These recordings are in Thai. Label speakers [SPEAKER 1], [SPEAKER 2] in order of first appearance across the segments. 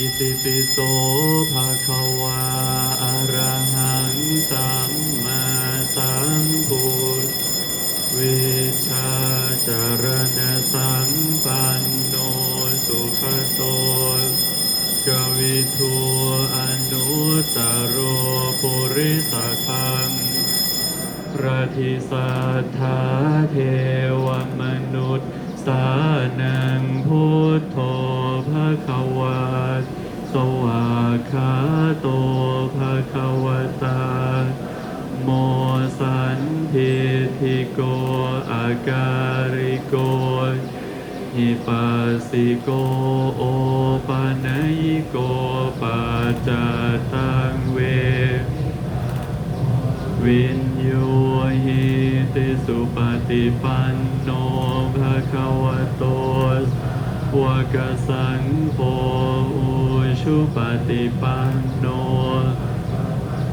[SPEAKER 1] อิติปิโสภะคะวาอะระหังสัมมาสัมพุทธวิชาจารณะสัมปันโนสุขโตกวิทูอนุตโรปุริสคังพระทิสัทธาเทวมนุษย์สานังพุทโธภะคะวา สวากขาโตภะคะวะตาโมสันทิทิโกอาการิโกหิปัสสิโกโอปะนยิโกปัจจตังเว วินโยหิติสุปฏิปันโนภะคะวะโตวะกสังโฆ ชุปฏิปันโน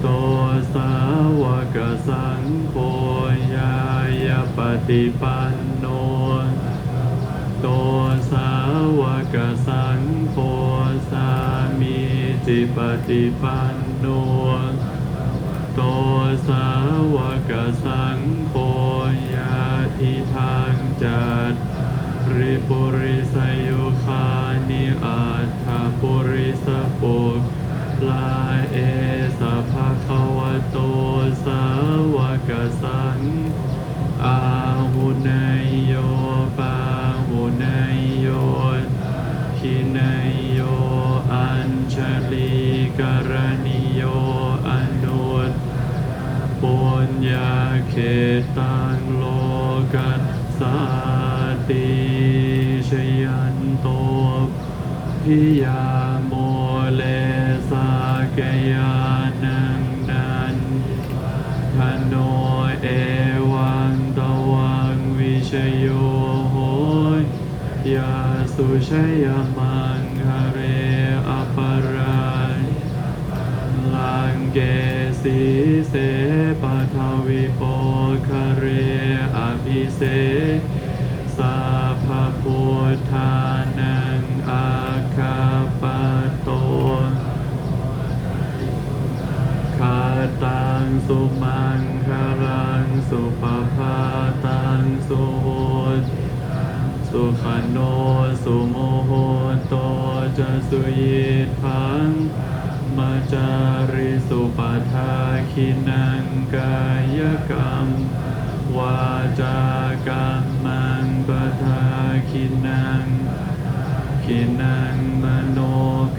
[SPEAKER 1] โตสาวกสังโฆยายาปฏิปันโนโตสาวกสังโฆสามีจิปฏิปันโนโตสาวกสังโฆยาทิทางจัดริปุริสยุคานิอัตถปุ ลาเอสะภะคะวะโตสาวกสังอาหุนยโยปาหุนยโยคินยโยอัญชลีกรณิโยอนุตปุญญาเขตังโลกัสสาติชยันโตพิยาโม กยานังนันทโนเอวังตวังวิชโยโหยยาสุชยมังคะเรอปรายลังเกสีเสปะทวิโปคะเรอภิเสสัพพุทธานาคาปะโต คาตัง สุมังคารังสุปภาตังสุโหตสุขโนสุโมโหโตจะสุยิทังมาจาริสุปทาคินังกายกรรม วาจากรรมังปทาคินังขินังมโน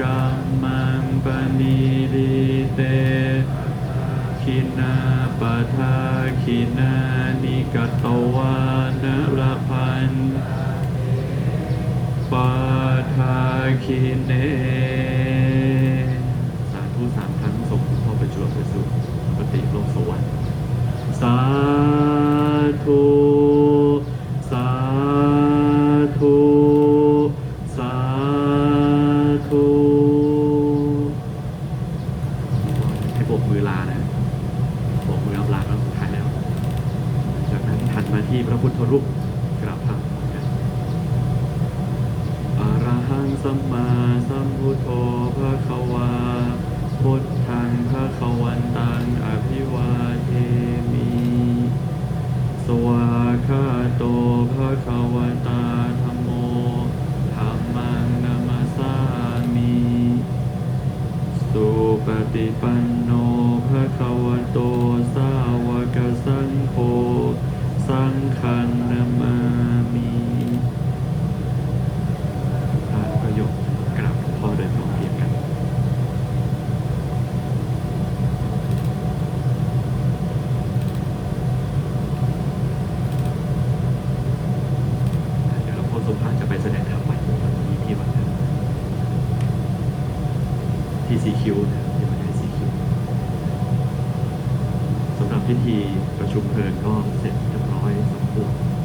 [SPEAKER 1] กรรม คินาปะทาคินานิกตวานละพันปทาคิเนสาธุสามครั้งส่งคุณพ่อประจวบไปสู่ปฏิโลกสวรรค์สาธุ สาธุ สาธุ ให้โบกมือลานะโบกมืออำลาครั้งสุดท้ายแล้ว จากนั้นหันมาที่ พระพุทธรูปกราบพระอะระหังสัมมาสัมพุทโธภะคะวาพุทธังภะคะวันตังอภิวาเทมิ สวาคาโตภะคะวตาธัมโมธัมมังนามาสามิสุปฏิปันโนภะคะวโตสาวกสังโฆ สังฆังนามามิทานประโยคกราบพ่อโดยพร้อมเพรียงกัน เดี๋ยวหลวงพ่อสมภารจะไปแสดงธรรมใหม่วันนี้ที่วัดนั้นที่ซีคิวนะที่วัดไทยซีคิวสำหรับ พิธีประชุมเพลิงก็เสร็จเรียบร้อยสมบูรณ์